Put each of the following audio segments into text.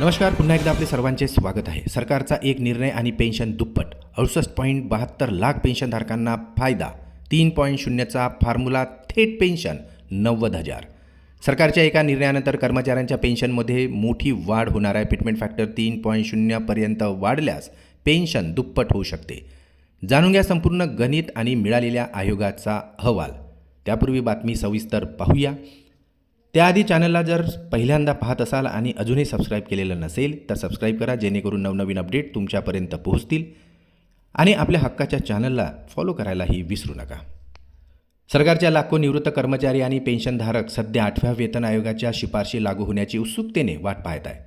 नमस्कार पुन्हा एकदा आपले सर्वांचे स्वागत आहे. सरकारचा एक निर्णय आणि पेन्शन दुप्पट. अडुसष्ट पॉईंट बहात्तर लाख पेन्शनधारकांना फायदा. तीन पॉईंट शून्यचा फॉर्म्युला थेट पेन्शन नव्वद हजार. सरकारच्या एका निर्णयानंतर कर्मचाऱ्यांच्या पेन्शनमध्ये मोठी वाढ होणार आहे. फिटमेंट फॅक्टर तीन पॉईंट शून्यपर्यंत वाढल्यास पेन्शन दुप्पट होऊ शकते. जाणून घ्या संपूर्ण गणित आणि मिळालेल्या आयोगाचा अहवाल. त्यापूर्वी बातमी सविस्तर पाहूया. त्याआधी चॅनलला जर पहिल्यांदा पाहत असाल आणि अजूनही सबस्क्राईब केलेलं नसेल तर सबस्क्राईब करा जेणेकरून नवनवीन अपडेट तुमच्यापर्यंत पोहोचतील. आणि आपल्या हक्काच्या चॅनलला फॉलो करायलाही विसरू नका. सरकारच्या लाखो निवृत्त कर्मचारी आणि पेन्शनधारक सध्या आठव्या वेतन आयोगाच्या शिफारशी लागू होण्याची उत्सुकतेने वाट पाहत आहे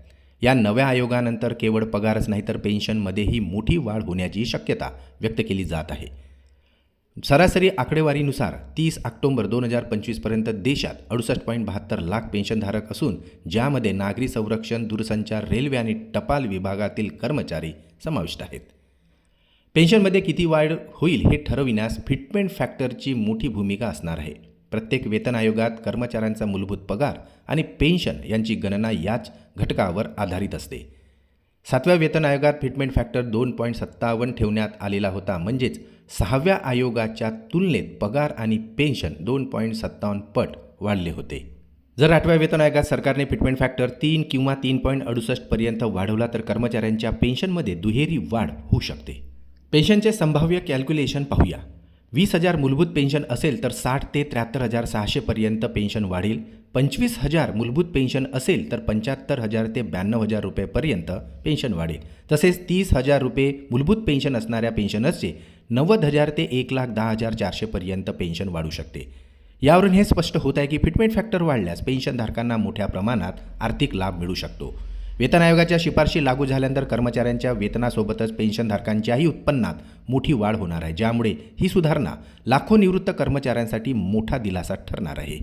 या नव्या आयोगानंतर केवळ पगारच नाही तर पेन्शनमध्येही मोठी वाढ होण्याची शक्यता व्यक्त केली जात आहे. सरासरी आकडेवारीनुसार तीस ऑक्टोंबर दोन हजार पंचवीसपर्यंत देशात अडुसष्ट पॉईंट बहात्तर लाख पेन्शनधारक असून ज्यामध्ये नागरी संरक्षण दूरसंचार रेल्वे आणि टपाल विभागातील कर्मचारी समाविष्ट आहेत. पेन्शनमध्ये किती वाढ होईल हे ठरविण्यास फिटमेंट फॅक्टरची मोठी भूमिका असणार आहे. प्रत्येक वेतन आयोगात कर्मचाऱ्यांचा मूलभूत पगार आणि पेन्शन यांची गणना याच घटकावर आधारित असते. सातव्या वेतन आयोगात फिटमेंट फॅक्टर दोन पॉईंट सत्तावन्न ठेवण्यात आलेला होता. म्हणजेच सहाव्या आयोगाच्या तुलनेत पगार आणि पेन्शन दोन पॉईंट सत्तावन्न पट वाढले होते. जर आठव्या वेतन आयोगात सरकारने फिटमेंट फॅक्टर तीन किंवा तीन पॉईंट अडुसष्टपर्यंत वाढवला तर कर्मचाऱ्यांच्या पेन्शनमध्ये दुहेरी वाढ होऊ शकते. पेन्शनचे संभाव्य कॅल्क्युलेशन पाहूया. वीस हजार मूलभूत पेन्शन असेल तर साठ ते त्र्याहत्तर हजार सहाशेपर्यंत पेन्शन वाढेल. पंचवीस हजार मूलभूत पेन्शन असेल तर पंच्याहत्तर हजार ते ब्याण्णव हजार रुपयेपर्यंत पेन्शन वाढेल. तसेच तीस हजार रुपये मूलभूत पेन्शन असणाऱ्या पेन्शनर्सचे नव्वद हजार ते एक लाख दहा हजार चारशेपर्यंत पेन्शन वाढू शकते. यावरून हे स्पष्ट होत आहे की फिटमेंट फॅक्टर वाढल्यास पेन्शनधारकांना मोठ्या प्रमाणात आर्थिक लाभ मिळू शकतो. वेतन आयोगाच्या शिफारशी लागू झाल्यानंतर कर्मचाऱ्यांच्या वेतनासोबतच पेन्शनधारकांच्याही उत्पन्नात मोठी वाढ होणार आहे ज्यामुळे ही सुधारणा लाखो निवृत्त कर्मचाऱ्यांसाठी मोठा दिलासा ठरणार आहे.